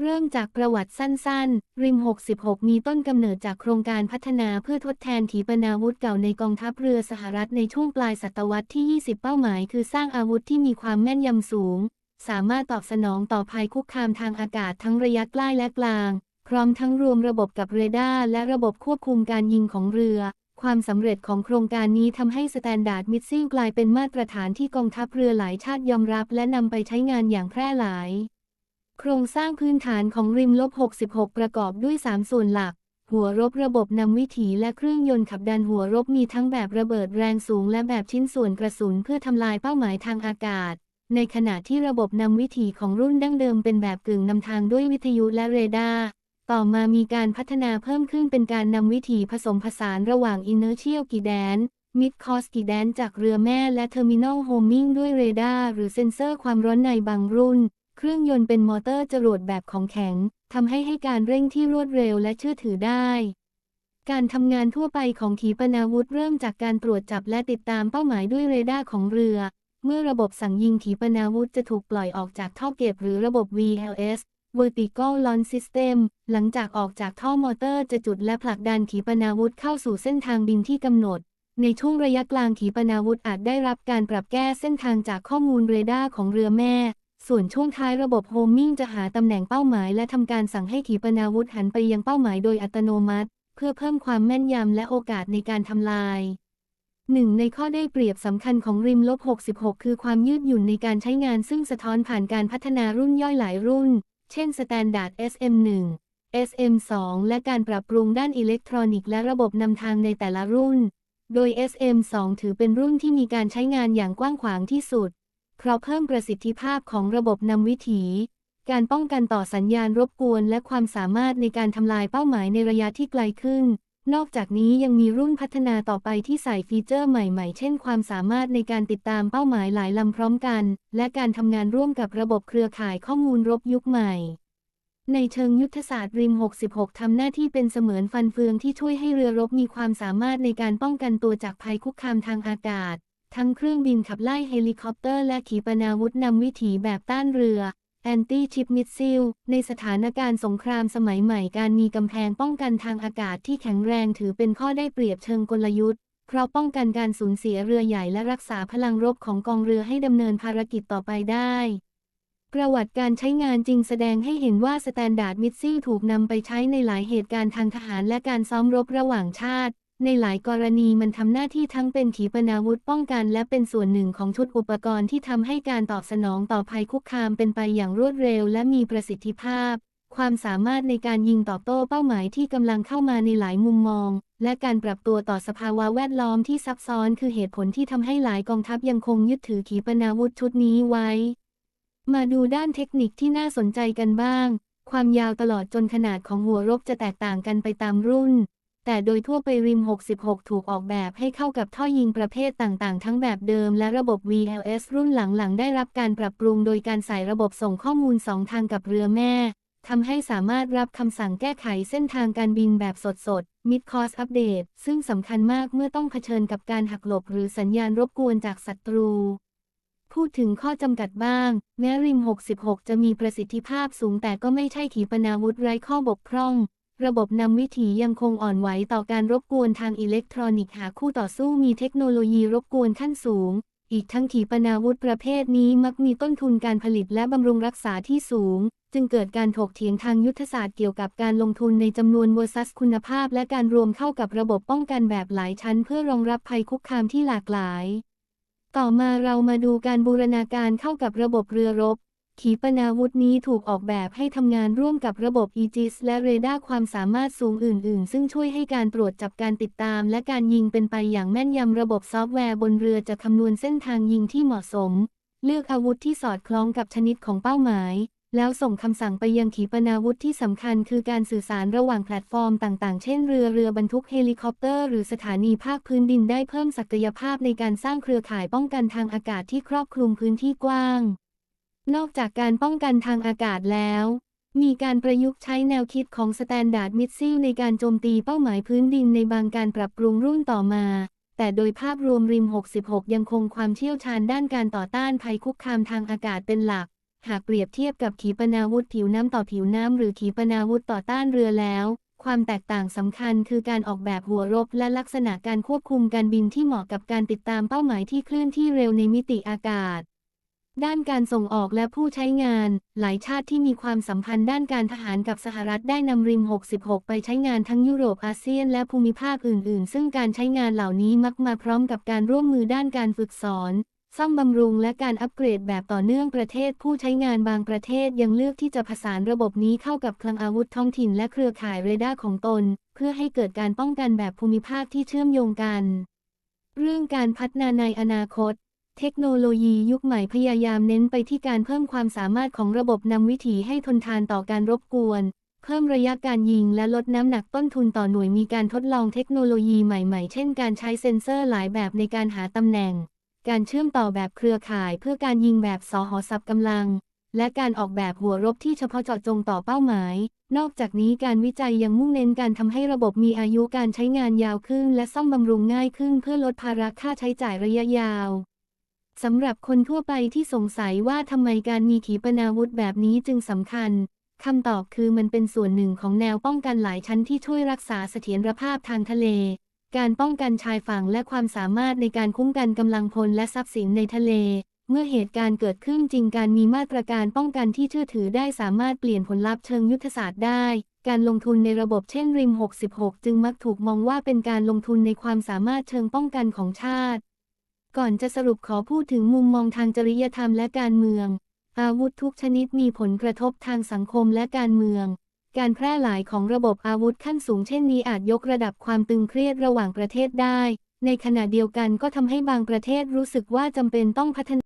เริ่มจากประวัติสั้นๆ ริม 66 มีต้นกำเนิดจากโครงการพัฒนาเพื่อทดแทนขีปนาวุธเก่าในกองทัพเรือสหรัฐในช่วงปลายศตวรรษที่ 20 เป้าหมาย คือสร้างอาวุธที่มีความแม่นยำสูง สามารถตอบสนองต่อภัยคุกคามทางอากาศทั้งระยะใกล้และกลาง พร้อมทั้งรวมระบบกับเรดาร์และระบบควบคุมการยิงของเรือ ความสำเร็จของโครงการนี้ทำให้สแตนดาร์ดมิสซิลกลายเป็นมาตรฐานที่กองทัพเรือหลายชาติยอมรับ และนำไปใช้งานอย่างแพร่หลาย โครงสร้างพื้นฐานของริมลบ 66 ประกอบด้วย 3 ส่วนหลัก หัวรบระบบนำวิถีและเครื่องยนต์ขับดันหัวรบมีทั้งแบบระเบิดแรงสูงและแบบชิ้นส่วนกระสุนเพื่อทำลายเป้าหมายทางอากาศ ในขณะที่ระบบนำวิถีของรุ่นดั้งเดิมเป็นแบบกึ่งนำทางด้วยวิทยุและเรดาร์ต่อมามีการพัฒนาเพิ่มขึ้นเป็นการนำวิถีผสมผสานระหว่าง Inertial Guidance Mid Course Guidance จากเรือแม่และ Terminal Homing ด้วยเรดาร์หรือเซ็นเซอร์ความร้อนในบางรุ่น เครื่องยนต์เป็นมอเตอร์จรวดแบบของแข็งทำให้ให้การเร่งที่รวดเร็วและเชื่อถือได้ การทำงานทั่วไปของขีปนาวุธเริ่มจากการตรวจจับและติดตามเป้าหมายด้วยเรดาร์ของเรือ เมื่อระบบสั่งยิงขีปนาวุธจะถูกปล่อยออกจากท่อเก็บหรือระบบ VLS Vertical Launch System หลังจากออกจากท่อมอเตอร์จะจุดและผลักดันขีปนาวุธเข้าสู่เส้นทางบินที่กำหนด ในช่วงระยะกลางขีปนาวุธอาจได้รับการปรับแก้เส้นทางจากข้อมูลเรดาร์ของเรือแม่ ส่วนช่วงท้ายระบบโฮมมิ่งจะหาตำแหน่งเป้าหมายและทำการสั่งให้ขีปนาวุธหันไปยังเป้าหมายโดยอัตโนมัติ เพื่อเพิ่มความแม่นยำและโอกาสในการทำลายหนึ่งในข้อได้เปรียบสำคัญของริมลบ 66 คือความยืดหยุ่นในการใช้งานซึ่งสะท้อนผ่านการพัฒนารุ่นย่อยหลายรุ่น เช่น Standard SM1 SM2 และการปรับปรุงด้านอิเล็กทรอนิกส์และระบบนำทางในแต่ละรุ่น โดย SM2 ถือเป็นรุ่นที่มีการใช้งานอย่างกว้างขวางที่สุด เพราะเพิ่มประสิทธิภาพของระบบนำวิถี การป้องกันต่อสัญญาณรบกวน และความสามารถในการทำลายเป้าหมายในระยะที่ไกลขึ้น นอกจากนี้ยังมีรุ่นพัฒนาต่อไปที่ใส่ฟีเจอร์ใหม่ๆ เช่น ความสามารถในการติดตามเป้าหมายหลายลำพร้อมกัน และการทำงานร่วมกับระบบเครือข่ายข้อมูลรบยุคใหม่ในเชิงยุทธศาสตร์ริม 66 ทำหน้าที่เป็นเสมือนฟันเฟืองที่ช่วยให้เรือรบมีความสามารถในการป้องกันตัวจากภัยคุกคามทางอากาศ ทั้งเครื่องบินขับไล่เฮลิคอปเตอร์และขีปนาวุธนำวิถีแบบต้านเรือแอนตี้ชิปมิสซิลในสถานการณ์สงครามสมัยใหม่การมีกำแพงป้องกันทางอากาศที่แข็งแรงถือเป็นข้อได้เปรียบเชิงกลยุทธ์ เพราะป้องกันการสูญเสียเรือใหญ่และรักษาพลังรบของกองเรือให้ดำเนินภารกิจต่อไปได้ ประวัติการใช้งานจริงแสดงให้เห็นว่าสแตนดาร์ดมิสซิลถูกนำไปใช้ในหลายเหตุการณ์ทางทหารและการซ้อมรบระหว่างชาติ ในหลายกรณีมันทำหน้าที่ทั้งเป็นขีปนาวุธป้องกัน และเป็นส่วนหนึ่งของชุดอุปกรณ์ที่ทำให้การตอบสนองต่อภัยคุกคามเป็นไปอย่างรวดเร็วและมีประสิทธิภาพ ความสามารถในการยิงตอบโต้เป้าหมายที่กำลังเข้ามาในหลายมุมมอง และการปรับตัวต่อสภาวะแวดล้อมที่ซับซ้อนคือเหตุผลที่ทำให้หลายกองทัพยังคงยึดถือขีปนาวุธชุดนี้ไว้ มาดูด้านเทคนิคที่น่าสนใจกันบ้าง ความยาวตลอดจนขนาดของหัวรบจะแตกต่างกันไปตามรุ่น แต่โดยทั่วไปริม 66 ถูกออกแบบให้เข้ากับท่อยิงประเภทต่างๆ ทั้งแบบเดิมและระบบ VLS รุ่นหลังๆ ได้รับการปรับปรุงโดยการใส่ระบบส่งข้อมูล 2 ทางกับเรือแม่ทำให้สามารถรับคำสั่งแก้ไขเส้นทางการบินแบบสดๆ Mid Course Update ซึ่งสำคัญมากเมื่อต้องเผชิญกับการหักหลบหรือสัญญาณรบกวนจากศัตรู พูดถึงข้อจำกัดบ้าง แม้ริม 66 จะมีประสิทธิภาพสูงแต่ก็ไม่ใช่ขีปนาวุธไร้ข้อบกพร่อง ระบบนำวิถียังคงอ่อนไหวต่อการรบกวนทางอิเล็กทรอนิกส์หาคู่ต่อสู้มีเทคโนโลยีรบกวนขั้นสูง อีกทั้งขีปนาวุธประเภทนี้มักมีต้นทุนการผลิตและบำรุงรักษาที่สูง จึงเกิดการถกเถียงทางยุทธศาสตร์เกี่ยวกับการลงทุนในจำนวน versus คุณภาพ และการรวมเข้ากับระบบป้องกันแบบหลายชั้น เพื่อรองรับภัยคุกคามที่หลากหลาย ต่อมาเรามาดูการบูรณาการเข้ากับระบบเรือรบ ขีปนาวุธนี้ถูกออกแบบให้ทำงานร่วมกับระบบ Aegis และเรดาร์ความสามารถสูงอื่น ๆ ซึ่งช่วยให้การตรวจจับการติดตาม และการยิงเป็นไปอย่างแม่นยำระบบซอฟต์แวร์บนเรือจะคำนวณเส้นทางยิงที่เหมาะสม เลือกอาวุธที่สอดคล้องกับชนิดของเป้าหมาย แล้วส่งคำสั่งไปยังขีปนาวุธที่สำคัญ คือการสื่อสารระหว่างแพลตฟอร์มต่าง ๆ เช่นเรือเรือบรรทุกเฮลิคอปเตอร์หรือสถานีภาคพื้นดินได้เพิ่มศักยภาพในการสร้างเครือข่ายป้องกันทางอากาศที่ครอบคลุมพื้นที่กว้าง นอกจากการป้องกันทางอากาศแล้ว มีการประยุกต์ใช้แนวคิดของสแตนดาร์ดมิสซิลในการโจมตีเป้าหมายพื้นดินในบางการปรับปรุงรุ่นต่อมา แต่โดยภาพรวมริม 66 ยังคงความเชี่ยวชาญด้านการต่อต้านภัยคุกคามทางอากาศเป็นหลัก หากเปรียบเทียบกับขีปนาวุธผิวน้ำต่อผิวน้ำหรือขีปนาวุธต่อต้านเรือแล้ว ความแตกต่างสำคัญคือการออกแบบหัวรบและลักษณะการควบคุมการบินที่เหมาะกับการติดตามเป้าหมายที่เคลื่อนที่เร็วในมิติอากาศ ด้านการส่งออกและผู้ใช้งาน หลายชาติที่มีความสัมพันธ์ด้านการทหารกับสหรัฐได้นำริม 66 ไปใช้งานทั้งยุโรปอาเซียนและภูมิภาคอื่น ๆ ซึ่งการใช้งานเหล่านี้มักมาพร้อมกับการร่วมมือด้านการฝึกสอน ซ่อมบำรุงและการอัปเกรดแบบต่อเนื่องประเทศ ผู้ใช้งานบางประเทศยังเลือกที่จะผสานระบบนี้เข้ากับคลังอาวุธท้องถิ่นและเครือข่ายเรดาร์ของตน เพื่อให้เกิดการป้องกันแบบภูมิภาคที่เชื่อมโยงกัน เรื่องการพัฒนาในอนาคต เทคโนโลยียุคใหม่พยายามเน้นไปที่การเพิ่มความสามารถของระบบนำวิถีให้ทนทานต่อการรบกวน เพิ่มระยะการยิงและลดน้ำหนักต้นทุนต่อหน่วยมีการทดลองเทคโนโลยีใหม่ๆ เช่นการใช้เซ็นเซอร์หลายแบบในการหาตำแหน่ง การเชื่อมต่อแบบเครือข่ายเพื่อการยิงแบบสหสับกำลัง และการออกแบบหัวรบที่เฉพาะเจาะจงต่อเป้าหมาย นอกจากนี้การวิจัยยังมุ่งเน้นการทำให้ระบบมีอายุการใช้งานยาวขึ้น และซ่อมบำรุงง่ายขึ้น เพื่อลดภาระค่าใช้จ่ายระยะยาว สำหรับคนทั่วไปที่สงสัยว่าทำไมการมีขีปนาวุธแบบนี้จึงสำคัญ คำตอบคือมันเป็นส่วนหนึ่งของแนวป้องกันหลายชั้นที่ช่วยรักษาเสถียรภาพทางทะเล การป้องกันชายฝั่งและความสามารถในการคุ้มกันกำลังพลและทรัพย์สินในทะเล เมื่อเหตุการณ์เกิดขึ้นจริงการมีมาตรการป้องกันที่เชื่อถือได้สามารถเปลี่ยนผลลัพธ์เชิงยุทธศาสตร์ได้การลงทุนในระบบเช่นริม 66 จึงมักถูกมองว่าเป็นการลงทุนในความสามารถเชิงป้องกันของชาติ ก่อนจะสรุปขอพูดถึงมุมมองทางจริยธรรมและการเมือง อาวุธทุกชนิดมีผลกระทบทางสังคมและการเมือง การแพร่หลายของระบบอาวุธขั้นสูงเช่นนี้อาจยกระดับความตึงเครียดระหว่างประเทศได้ ในขณะเดียวกันก็ทำให้บางประเทศรู้สึกว่าจำเป็นต้องพัฒนา